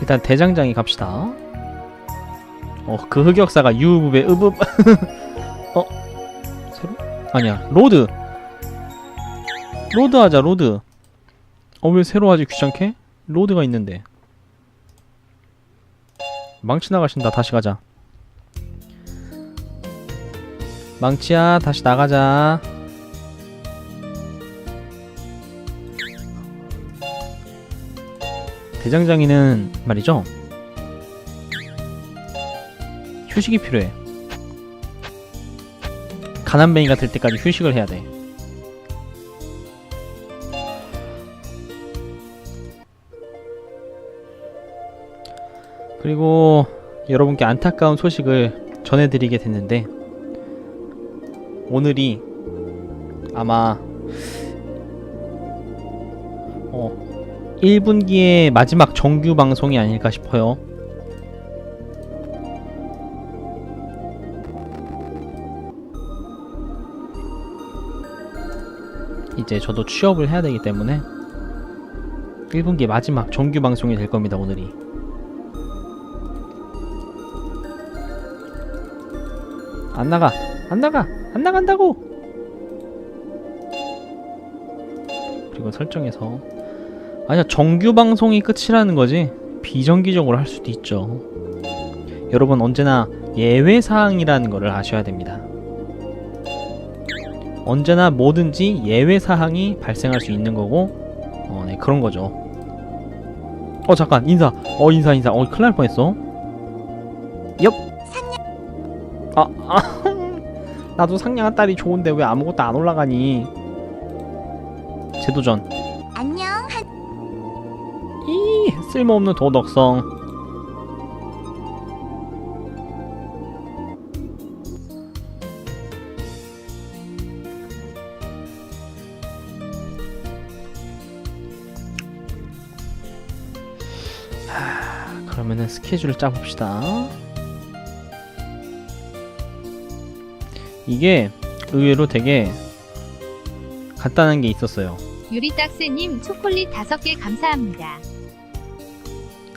일단 대장장이 갑시다. 어, 그 흑역사가 유부배 으붑. 어? 새로? 아니야. 로드. 로드 하자, 로드. 어, 왜 새로 하지 귀찮게? 로드가 있는데. 망치 나가신다. 다시 가자. 망치야, 다시 나가자. 대장장이는 말이죠. 휴식이 필요해. 가난뱅이가 될 때까지 휴식을 해야 돼. 그리고 여러분께 안타까운 소식을 전해드리게 됐는데 오늘이 아마 1분기의 마지막 정규 방송이 아닐까 싶어요. 이제 저도 취업을 해야 되기 때문에 1분기 마지막 정규 방송이 될 겁니다, 오늘이. 안 나가! 안 나가! 안 나간다고! 그리고 설정에서 아니야 정규 방송이 끝이라는 거지. 비정기적으로 할 수도 있죠. 여러분 언제나 예외 사항이라는 거를 아셔야 됩니다. 언제나 뭐든지 예외 사항이 발생할 수 있는 거고 어, 네 그런 거죠. 어 잠깐 인사. 어 인사 인사. 어 큰일 날 뻔했어. 엽. 아, 아 나도 상냥한 딸이 좋은데 왜 아무것도 안 올라가니? 재도전 쓸모없는 도덕성. 하, 그러면은 스케줄을 짜봅시다. 이게 의외로 되게 간단한 게 있었어요. 유리딱새님 초콜릿 5개 감사합니다.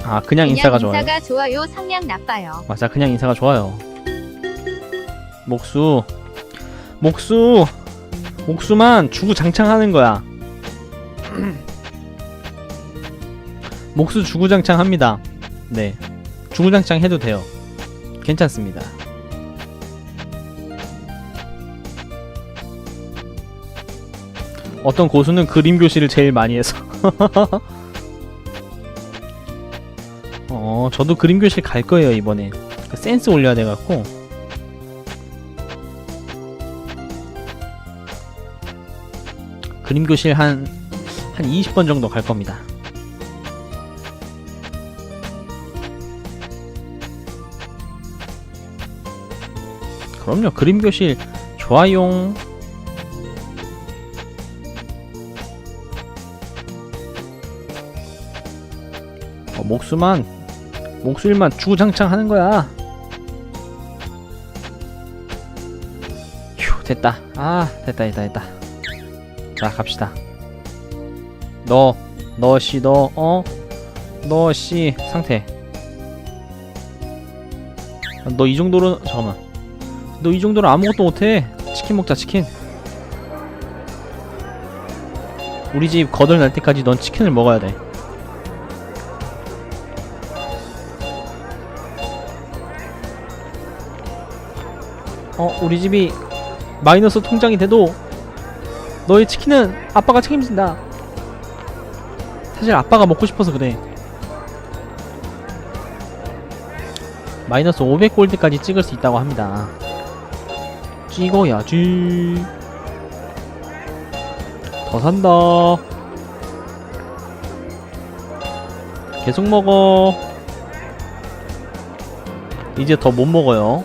아 그냥 그냥 인사가 좋아요 인사가 좋아요? 상냥 나빠요. 맞아 그냥 인사가 좋아요. 목수. 목수. 목수만 주구장창 하는 거야. 목수 주구장창 합니다. 네. 주구장창 해도 돼요. 괜찮습니다. 어떤 고수는 그림 교실을 제일 많이 해서 어 저도 그림 교실 갈 거예요 이번에 그 센스 올려야 돼 갖고 그림 교실 한 한 20번 정도 갈 겁니다. 그럼요 그림 교실 좋아요. 어, 목수만 목술만 주구장창 하는 거야. 휴 됐다. 아 됐다 됐다 됐다. 자 갑시다. 너 너 씨 너 어? 너 씨 상태. 너 이 정도로 잠깐만. 너 이 정도로 아무것도 못해. 치킨 먹자 치킨. 우리 집 거덜 날 때까지 넌 치킨을 먹어야 돼. 어, 우리 집이 마이너스 통장이 돼도 너의 치킨은 아빠가 책임진다. 사실 아빠가 먹고 싶어서 그래. 마이너스 500골드까지 찍을 수 있다고 합니다. 찍어야지. 더 산다. 계속 먹어. 이제 더 못 먹어요.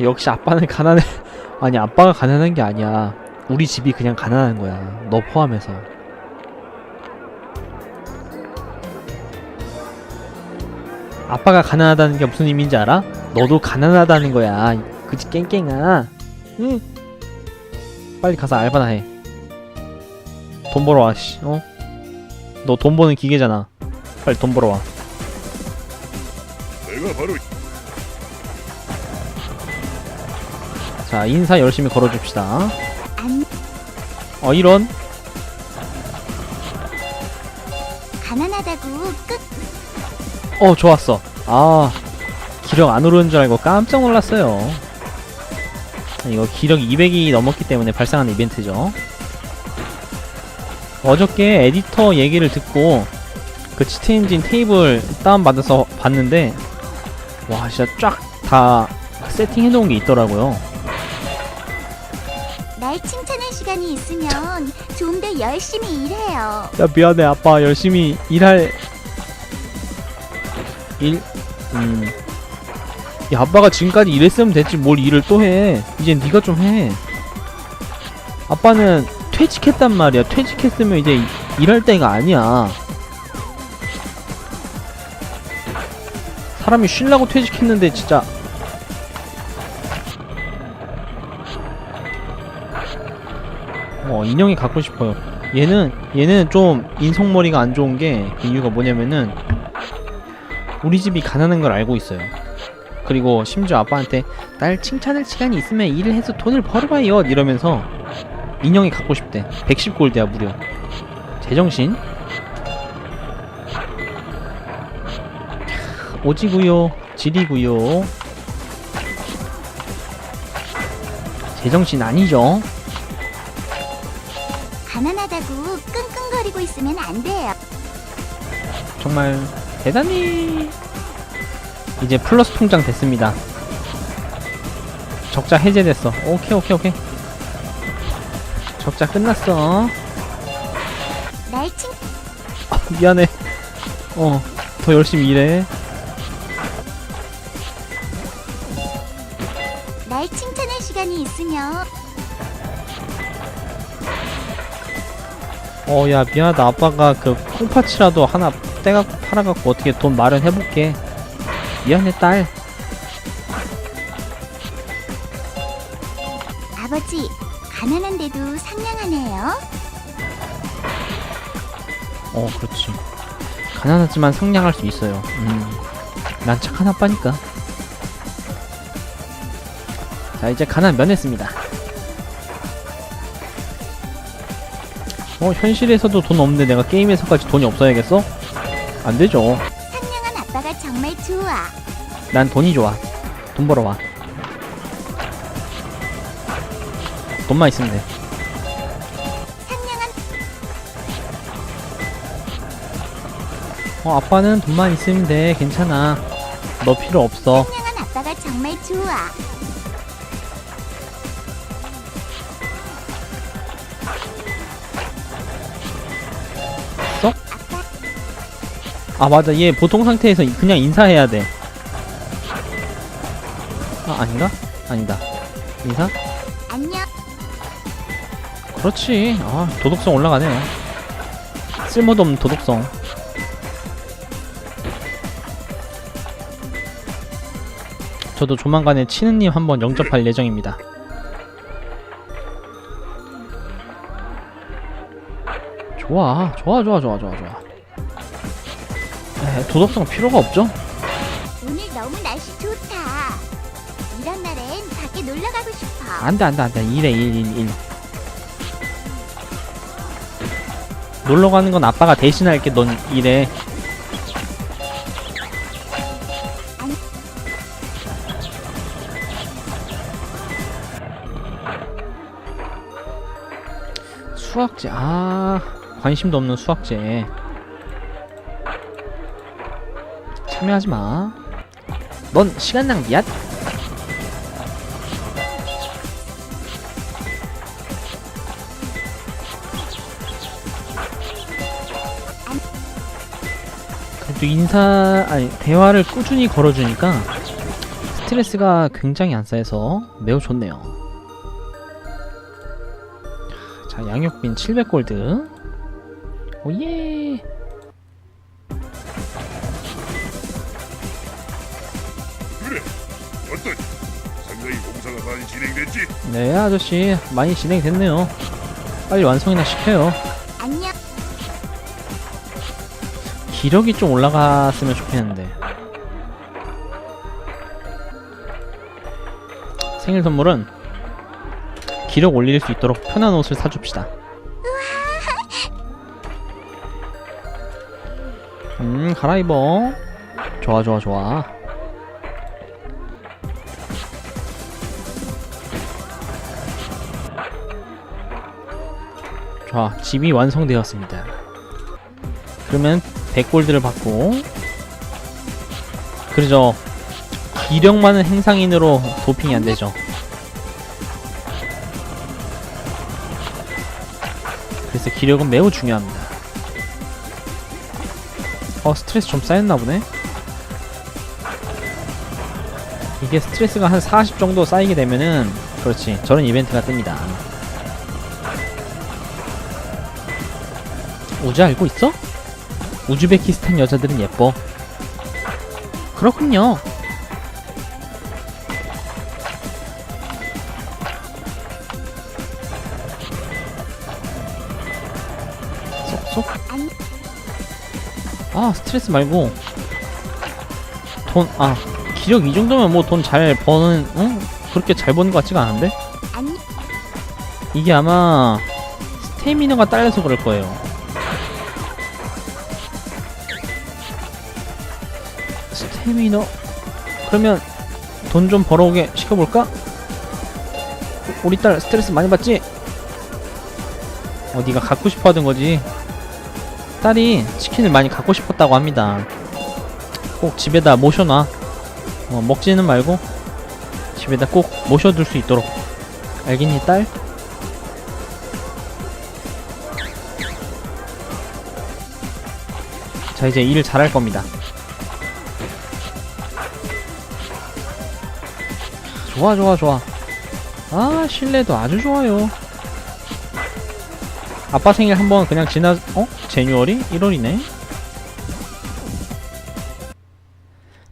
역시 아빠는 가난해. 아니 아빠가 가난한 게 아니야. 우리 집이 그냥 가난한 거야. 너 포함해서. 아빠가 가난하다는 게 무슨 의미인지 알아? 너도 가난하다는 거야. 그지 깽깽아. 응. 빨리 가서 알바나 해. 돈 벌어와 씨 어? 너 돈 버는 기계잖아 빨리 돈 벌어와 내가 바로 자 인사 열심히 걸어줍시다. 안어 이런. 가난하다고 끝. 어 좋았어. 아 기력 안 오르는 줄 알고 깜짝 놀랐어요. 이거 기력 200이 넘었기 때문에 발생하는 이벤트죠. 어저께 에디터 얘기를 듣고 그 치트 엔진 테이블 다운받아서 봤는데 와 진짜 쫙 다 세팅해 놓은 게 있더라고요 날 칭찬할 시간이 있으면 좀 더 열심히 일해요. 야 미안해 아빠. 열심히 일할 일? 음. 야 아빠가 지금까지 일했으면 됐지. 뭘 일을 또 해. 이제 네가 좀 해. 아빠는 퇴직했단 말이야. 퇴직했으면 이제 이- 일할 때가 아니야. 사람이 쉴라고 퇴직했는데 진짜 어 인형이 갖고 싶어요 얘는 얘는 좀 인성머리가 안 좋은 게 이유가 뭐냐면은 우리 집이 가난한 걸 알고 있어요. 그리고 심지어 아빠한테 날 칭찬할 시간이 있으면 일을 해서 돈을 벌어봐요 이러면서 인형이 갖고 싶대. 110골드야 무려. 제정신? 오지구요, 지리구요. 제정신 아니죠? 끙끙거리고 있으면 안 돼요. 정말 대단히 이제 플러스 통장 됐습니다. 적자 해제됐어. 오케이 오케이 오케이. 적자 끝났어. 날 칭, 아, 미안해. 어, 더 열심히 일해. 어, 야 미안하다. 아빠가 그 콩파치라도 하나 떼갖고 팔아갖고 어떻게 돈 마련해볼게. 미안해 딸. 아버지 가난한데도 상냥하네요. 어, 그렇지. 가난하지만 성량할 수 있어요. 음, 난 착한 아빠니까. 자, 이제 가난 면했습니다. 어, 현실에서도 돈 없는데 내가 게임에서까지 돈이 없어야겠어? 안 되죠. 상냥한 아빠가 정말 좋아. 난 돈이 좋아. 돈 벌어와. 돈만 있으면 돼. 상냥한 어, 아빠는 돈만 있으면 돼. 괜찮아. 너 필요 없어. 상냥한 아빠가 정말 좋아. 아 맞아 얘 보통 상태에서 이- 그냥 인사해야 돼. 아 아닌가? 아니다. 인사? 안녕. 그렇지. 아 도덕성 올라가네. 쓸모도 없는 도덕성. 저도 조만간에 치느님 한번 영접할 예정입니다. 좋아, 좋아, 좋아, 좋아, 좋아, 좋아. 에, 도덕성 필요가 없죠? 오늘 너무 날씨 좋다. 이런 날엔 밖에 놀러 가고 싶어. 안돼 안돼 안돼 1해 1 1 1 놀러 가는 건 아빠가 대신할게 넌 1해 수학제 아 관심도 없는 수학제 참여하지 마 넌 시간 낭비야? 그래도 인사 아니 대화를 꾸준히 걸어주니까 스트레스가 굉장히 안 쌓여서 매우 좋네요. 자 양육빈 700골드. 오예 어떠니? 상당히 공사가 많이 진행됐지? 네 아저씨 많이 진행됐네요. 빨리 완성이나 시켜요. 안녕. 기력이 좀 올라갔으면 좋겠는데 생일 선물은 기력 올릴 수 있도록 편한 옷을 사줍시다 음 갈아입어 좋아 좋아 좋아 좋아 집이 완성되었습니다. 그러면 100골드를 받고 그러죠. 기력 많은 행상인으로 도핑이 안 되죠. 그래서 기력은 매우 중요합니다. 어 스트레스 좀 쌓였나 보네. 이게 스트레스가 한 40 정도 쌓이게 되면은 그렇지. 저런 이벤트가 뜹니다 우주 알고 있어? 우즈베키스탄 여자들은 예뻐. 그렇군요. 쏙쏙. 아 스트레스 말고 돈 아 기력 이 정도면 뭐 돈 잘 버는 응 그렇게 잘 버는 것 같지가 않은데 이게 아마 스태미너가 딸려서 그럴 거예요. 스태미너 그러면 돈 좀 벌어오게 시켜볼까? 우리 딸 스트레스 많이 받지? 어디가 갖고 싶어 하던 거지 딸이 치킨을 많이 갖고 싶었다고 합니다 꼭 집에다 모셔놔 어, 먹지는 말고 집에다 꼭 모셔둘 수 있도록 알겠니 딸? 자 이제 일 잘할 겁니다 좋아 좋아 좋아 아 신뢰도 아주 좋아요 아빠 생일 한번 그냥 지나 어? 제뉴얼이? 1월이네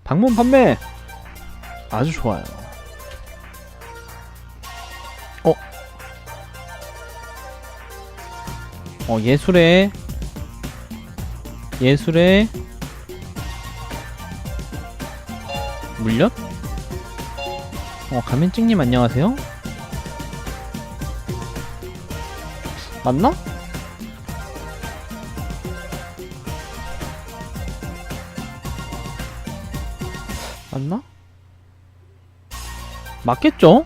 방문 판매 아주 좋아요 어? 어 예술의 예술의 물엿? 어, 가면찍님 안녕하세요? 맞나? 맞나? 맞겠죠?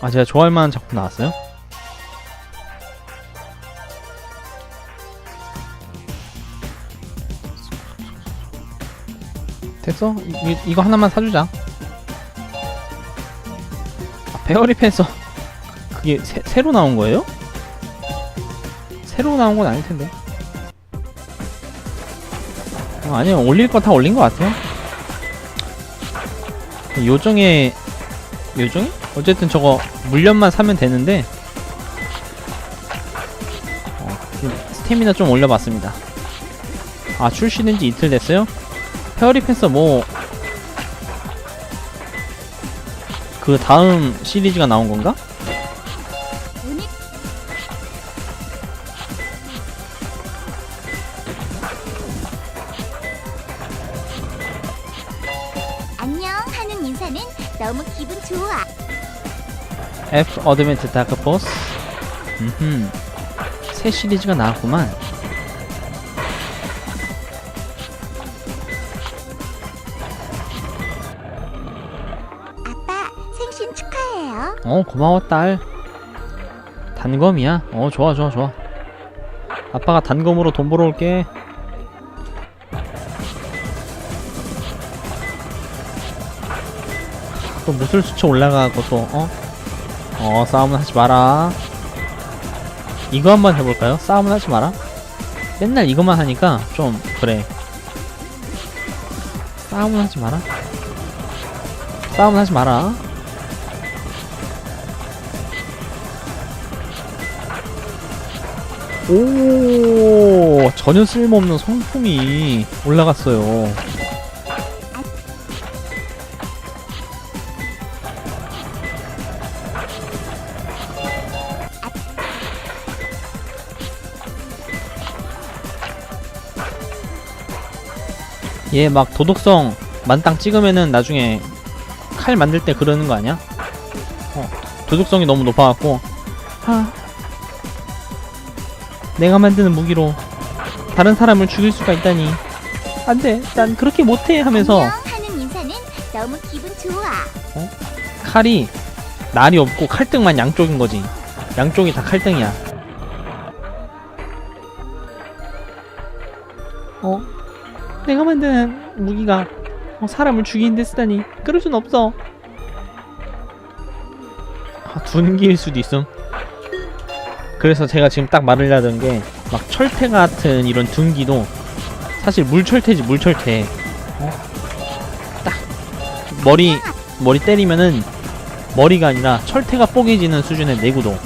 아, 제가 좋아할 만한 작품 나왔어요? 됐어? 이, 이- 이거 하나만 사주자. 아, 베어리 펜서 그게 새, 새로 나온 거예요? 새로 나온 건 아닐 텐데. 어, 아니요 올릴 거다 올린 것 같아요. 요정에 요정이? 어쨌든 저거 물련만 사면 되는데 어, 스태미나 좀 올려봤습니다. 아 출시된지 이틀 됐어요? 페어리 펜서 뭐 그 다음 시리즈가 나온 건가? 안녕 하는 인사는 너무 기분 좋아. F 어드벤트 다크 포스. 음흠. 새 시리즈가 나왔구만. 어 고마워 딸. 단검이야. 어 좋아 좋아 좋아. 아빠가 단검으로 돈 벌어올게. 또 무술 수치 올라가고 또 어? 어 싸움은 하지 마라. 이거 한번 해볼까요? 싸움은 하지 마라. 맨날 이것만 하니까 좀 그래. 싸움은 하지 마라. 싸움은 하지 마라. 오 전혀 쓸모없는 성품이 올라갔어요. 얘 막 도덕성 만땅 찍으면은 나중에 칼 만들 때 그러는 거 아니야? 어, 도덕성이 너무 높아갖고 아 내가 만드는 무기로 다른 사람을 죽일 수가 있다니. 안돼. 난 그렇게 못해 하면서. 하는 인사는 너무 기분 좋아. 칼이 날이 없고 칼등만 양쪽인 거지. 양쪽이 다 칼등이야. 어? 내가 만든 무기가 어, 사람을 죽이는 데 쓰다니. 그럴 순 없어. 아, 둔기일 수도 있음 그래서 제가 지금 딱 말하려던 게 막 철퇴 같은 이런 둔기도 사실 물철퇴지 물철퇴 어? 딱 머리 머리 때리면은 머리가 아니라 철퇴가 뽀개지는 수준의 내구도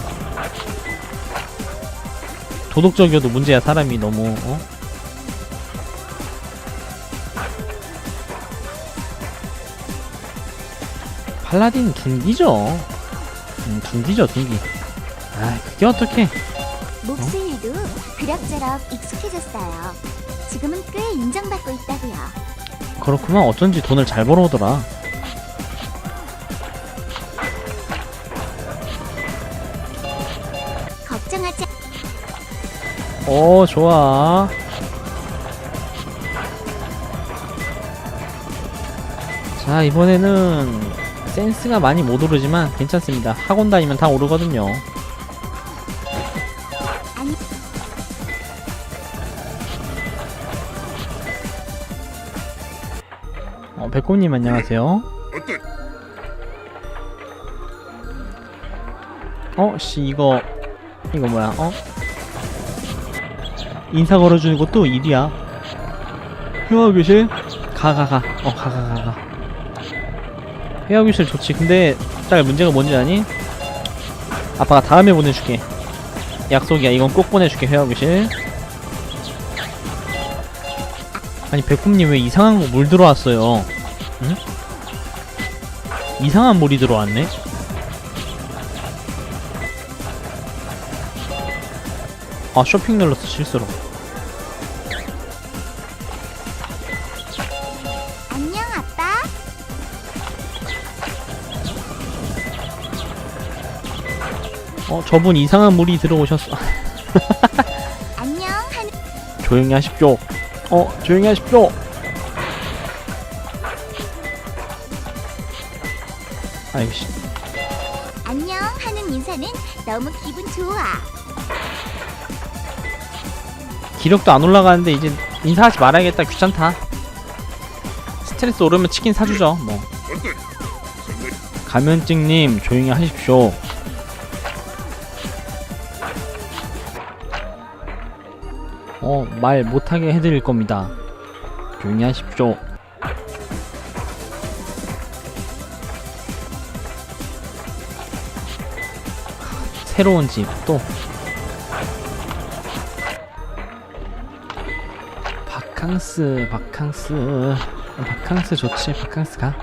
도덕적이어도 문제야 사람이 너무 어? 팔라딘 둔기죠 음, 둔기죠 둔기 아 그게 어떻게 목소리도 그럭저럭 익숙해졌어요. 지금은 꽤 인정받고 있다고요. 그렇구만 어쩐지 돈을 잘 벌어오더라. 걱정하지 오 좋아. 자 이번에는 센스가 많이 못 오르지만 괜찮습니다. 학원 다니면 다 오르거든요 어, 백곰님 안녕하세요. 어? 씨 이거 이거 뭐야 어? 인사 걸어주는 것도 일이야. 회화교실? 가 가 가. 어 가 가 가가. 회화교실 좋지. 근데 딱 문제가 뭔지 아니? 아빠가 다음에 보내줄게. 약속이야. 이건 꼭 보내줄게 회화교실. 아니 백곰님 왜 이상한 거 물 들어왔어요 응? 이상한 물이 들어왔네. 아 쇼핑 눌렀어 실수로. 안녕 아빠. 어 저분 이상한 물이 들어오셨어. 안녕 하는 조용히 하십시오. 어 조용히 하십시오 아이고 씨. 안녕 하는 인사는 너무 기분 좋아. 기력도 안 올라가는데 이제 인사하지 말아야겠다. 귀찮다. 스트레스 오르면 치킨 사주죠 뭐. 감면증님 조용히 하십시오. 어 말 못하게 해드릴 겁니다. 조용히 하십시오 새로운 집 또 바캉스 바캉스 바캉스 좋지 바캉스 가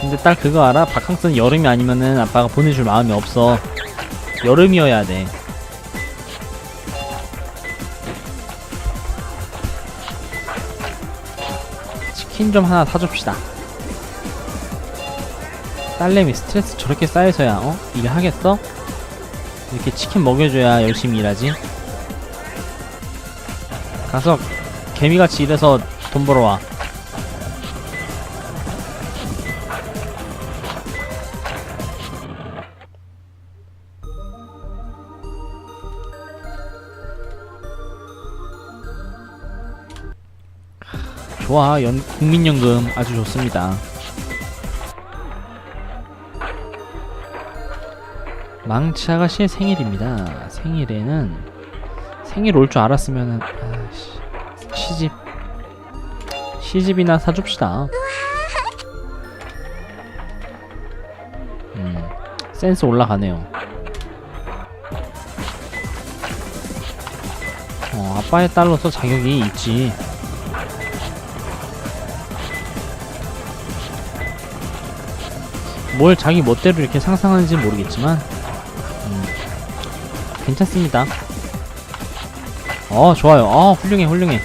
근데 딱 그거 알아? 바캉스는 여름이 아니면은 아빠가 보내줄 마음이 없어. 여름이어야 돼. 치킨 좀 하나 사줍시다. 딸내미 스트레스 저렇게 쌓여서야 어? 일을 하겠어? 이렇게 치킨 먹여줘야 열심히 일하지. 가서 개미같이 일해서 돈 벌어와. 좋아 연 국민연금 아주 좋습니다 망치 아가씨의 생일입니다. 생일에는 생일 올 줄 알았으면은 아씨 시집 시집이나 사줍시다. 음 센스 올라가네요. 어 아빠의 딸로서 자격이 있지. 뭘 자기 멋대로 이렇게 상상하는지 는 모르겠지만 음, 괜찮습니다. 어 좋아요. 어 훌륭해 훌륭해.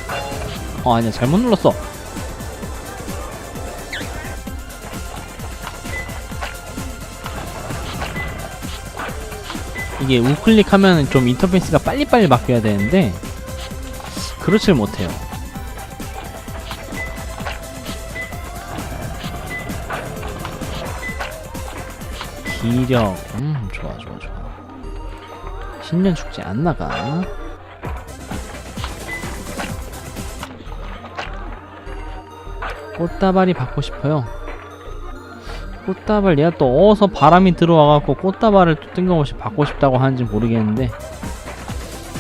어 아니야 잘못 눌렀어 이게 우클릭하면 좀 인터페이스가 빨리빨리 바뀌어야 되는데 그렇질 못해요 기력 음 신년 축제 안 나가? 꽃다발이 받고 싶어요. 꽃다발 얘가 또 어디서 바람이 들어와갖고 꽃다발을 또 뜬금없이 받고 싶다고 하는지 모르겠는데.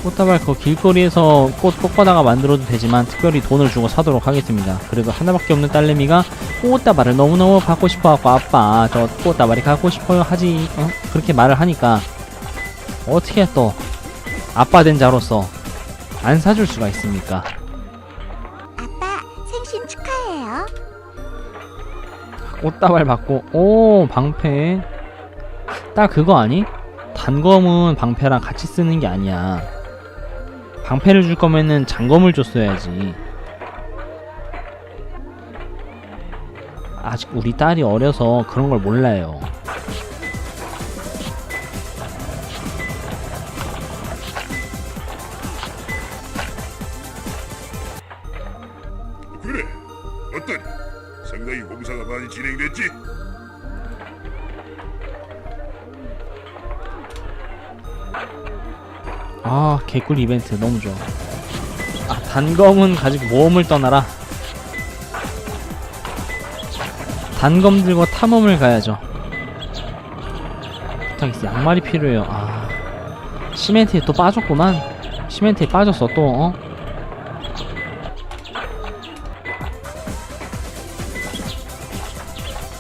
꽃다발 그 길거리에서 꽃 뽑아다가 만들어도 되지만 특별히 돈을 주고 사도록 하겠습니다. 그리고 하나밖에 없는 딸내미가 꽃다발을 너무너무 받고 싶어갖고 아빠 저 꽃다발이 갖고 싶어요 하지 어? 그렇게 말을 하니까 어떻게 또 아빠 된 자로서 안 사줄 수가 있습니까? 아빠 생신 축하해요. 꽃다발 받고 오 방패. 딱 그거 아니? 단검은 방패랑 같이 쓰는 게 아니야. 방패를 줄 거면은 장검을 줬어야지. 아직 우리 딸이 어려서 그런 걸 몰라요 개꿀 이벤트 너무 좋아. 아 단검은 가지고 모험을 떠나라. 단검 들고 탐험을 가야죠. 부탁했어. 양말이 필요해요. 아 시멘트에 또 빠졌구만. 시멘트에 빠졌어 또 어?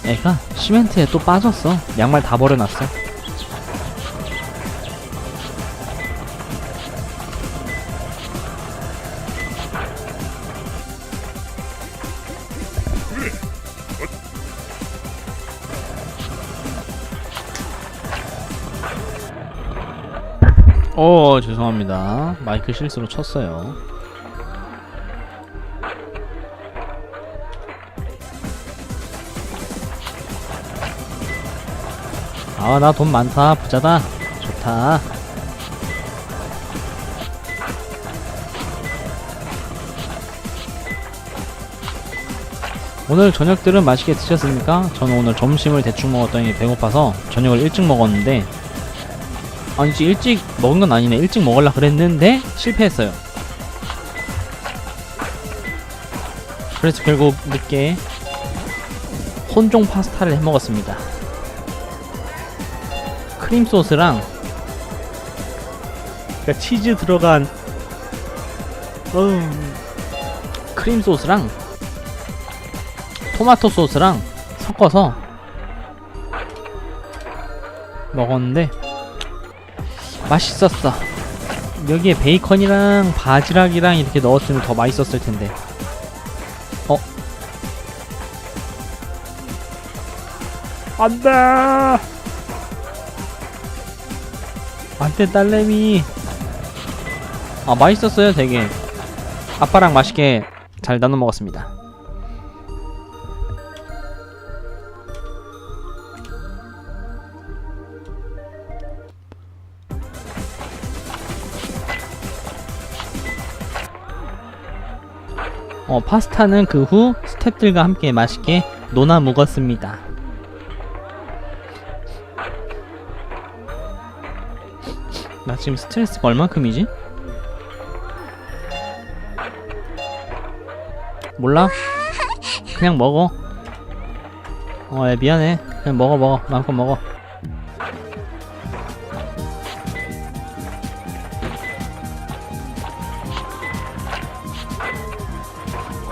애가 시멘트에 또 빠졌어. 양말 다 버려놨어 죄송합니다. 마이크 실수로 쳤어요. 아 나 돈 많다. 부자다. 좋다. 오늘 저녁들은 맛있게 드셨습니까? 저는 오늘 점심을 대충 먹었더니 배고파서 저녁을 일찍 먹었는데 아니지 일찍 먹은 건 아니네. 일찍 먹으려 그랬는데 실패했어요. 그래서 결국 늦게 혼종 파스타를 해 먹었습니다. 크림 소스랑 그러니까 치즈 들어간 음, 크림 소스랑 토마토 소스랑 섞어서 먹었는데 맛있었어. 여기에 베이컨이랑 바지락이랑 이렇게 넣었으면 더 맛있었을 텐데. 어? 안 돼! 안 돼, 딸내미. 아, 맛있었어요, 되게. 아빠랑 맛있게 잘 나눠 먹었습니다. 어, 파스타는 그 후 스탭들과 함께 맛있게 논아 먹었습니다. 나 지금 스트레스가 얼만큼이지? 몰라? 그냥 먹어. 어, 야, 미안해. 그냥 먹어, 먹어. 마음껏 먹어.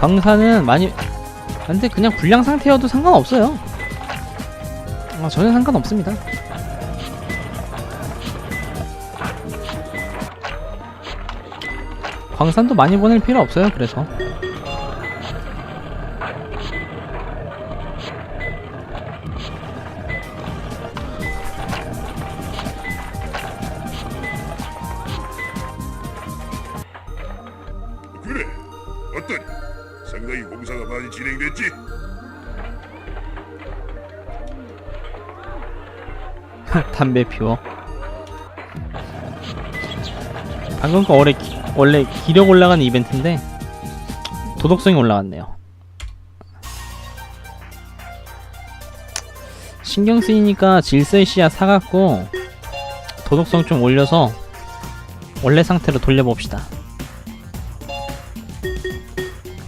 광산은 많이 근데 그냥 불량 상태여도 상관없어요 어, 전혀 상관없습니다 광산도 많이 보낼 필요 없어요 그래서 그래. 어떠니? 많이 진행됐지? 담배 피워. 방금 거 원래 기, 원래 기력 올라가는 이벤트인데 도덕성이 올라갔네요. 신경 쓰이니까 질서의 씨앗 사갖고 도덕성 좀 올려서 원래 상태로 돌려봅시다.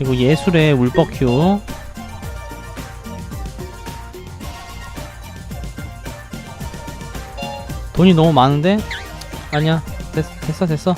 그리고 예술의 울버큐. 돈이 너무 많은데? 아니야. 됐, 됐어 됐어